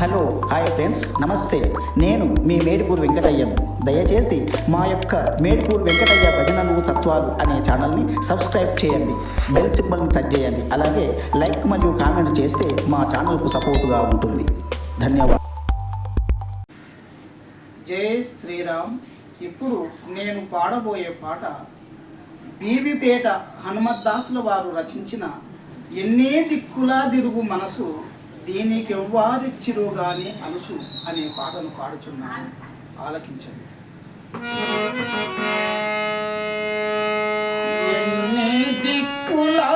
Hello hi friends నమస్తే. నేను మీ మేడిపూర్ వెంకటయ్యను. దయచేసి మా యొక్క మేడిపూర్ వెంకటయ్య భజనలు తత్వాలు అనే ఛానల్ని సబ్స్క్రైబ్ చేయండి. బెల్ సింబల్ని టచ్ చేయండి. అలాగే లైక్ మరియు కామెంట్ చేస్తే మా ఛానల్కు సపోర్టుగా ఉంటుంది. ధన్యవాదాలు. జై శ్రీరామ్. ఇప్పుడు నేను పాడబోయే పాట బీబీపేట హనుమద్దాసుల వారు రచించిన ఎన్నే దిక్కులా తిరుగు మనసు దీనికెవ్వారిచ్చిరు గాని అనుసు అనే పాటను పాడుచున్నాను. ఆలకించండి. దిక్కులా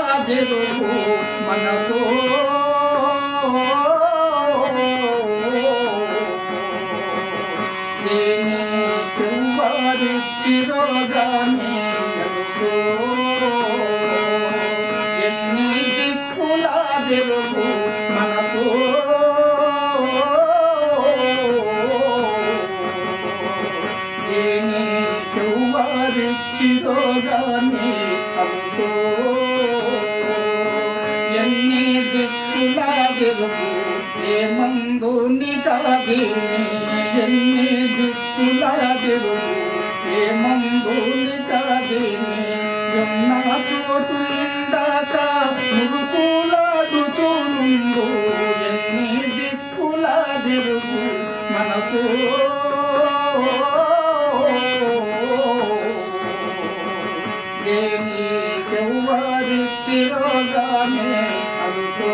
అలుసో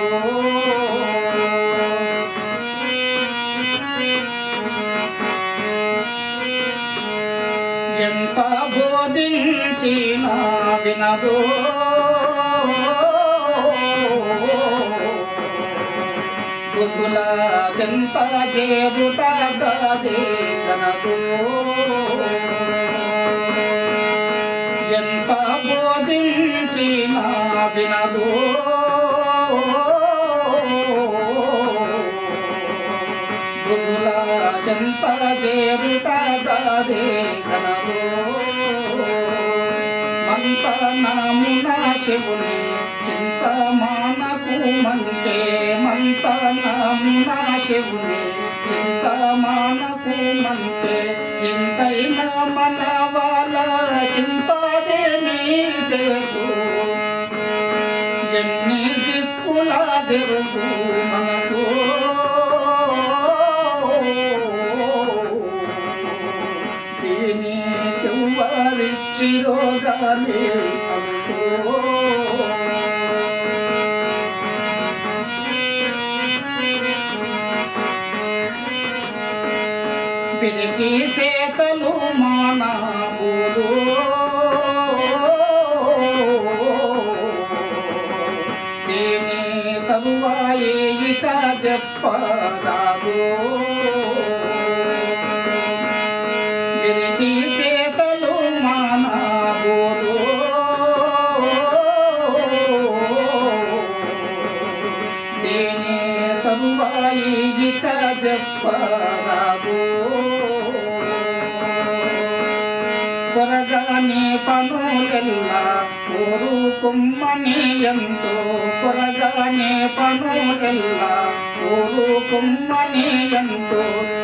ఎంత బోధించినా వినదో. బుధుల చెంత చేరుట గదే కనదో బోధించినా వినదో. బుధుల చెంత చేరుట గదే కనదో. మంత శివుని దిక్కుల తిరుగు మనసు దీనికెవ్వరిచ్చిరోగానే పిరికి సేతలు మానా బోలో para పనులెల్ల? కోరుకుమ్మని ఎంతో కొరగానే పనులెల్ల? కోరుకుమ్మని ఎంతో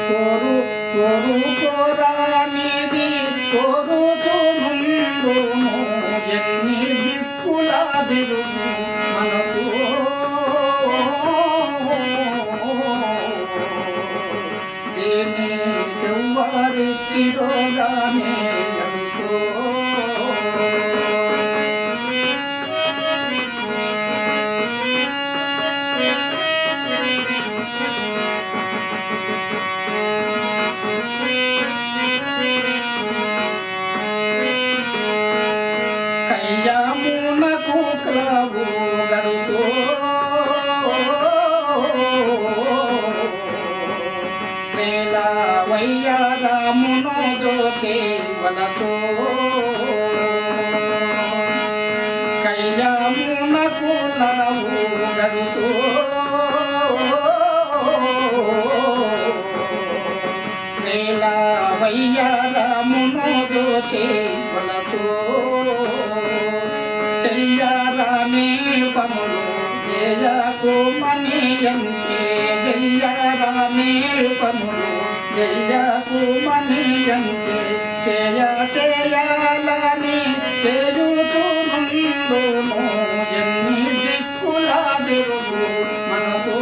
కోరు కోరు కోరానేది కోరు చూను ఎన్ని దిక్కులా తిరుగు చెయ్యారానే పనులు ఏయకు మణి అంటే చేయ చేయాలని చేయుచునుండును ఎన్ని దిక్కుల తిరుగు మనసు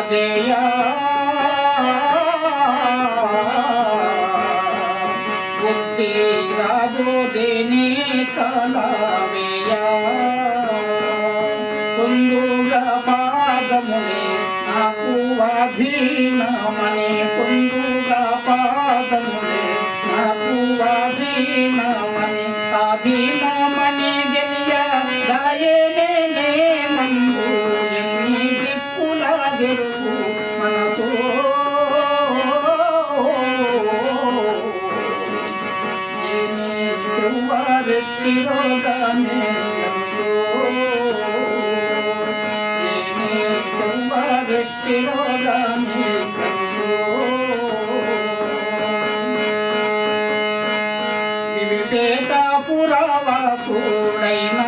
జయ బుద్ధి రాదు దేని కలవేయా పొందుగా పాదమునే నాకు అధీనమని. పొందుగా పాదమునే నాకు అధీనమని. అధీనమని చిరోగానే వివిపేట పురావాసుడైనా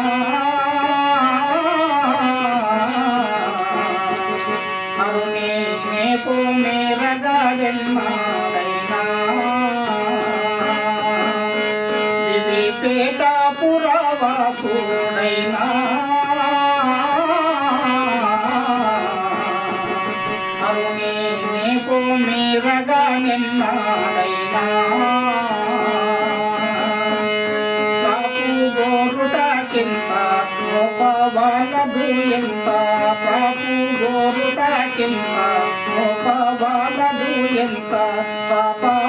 అరుణి నేపు మేరగాడెన్నాడైనా వివిపేట పురావాసుడైనా గోరుటాకింత మోపవాలదు ఎంత పాపు గోరుటాకింత మోపవాలదు ఎంత పాపమూరం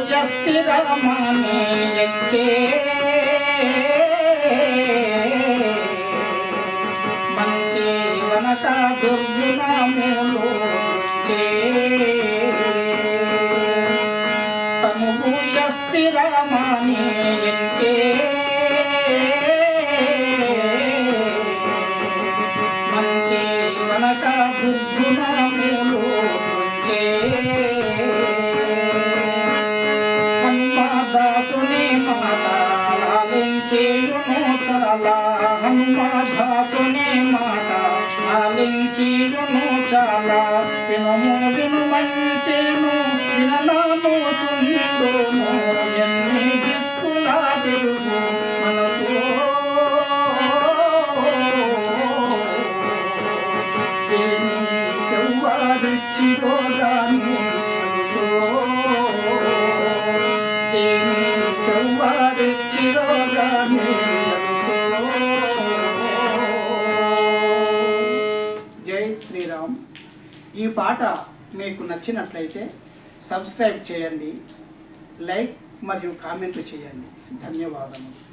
స్థిరమనే ఎంచే మంచి వనక దుర్గుణములు చే. స్థిరమనే చాలా వినము వినుమంటేను వినలాను చుండును. ఎన్ని దిక్కులా తెలుగు మనకు. ఎవ్వరిచ్చిరో దాన్ని పాట మీకు నచ్చినట్లయితే సబ్స్క్రైబ్ చేయండి లైక్ మరియు కామెంట్ చేయండి. ధన్యవాదములు.